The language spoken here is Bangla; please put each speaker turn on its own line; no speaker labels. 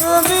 তুমি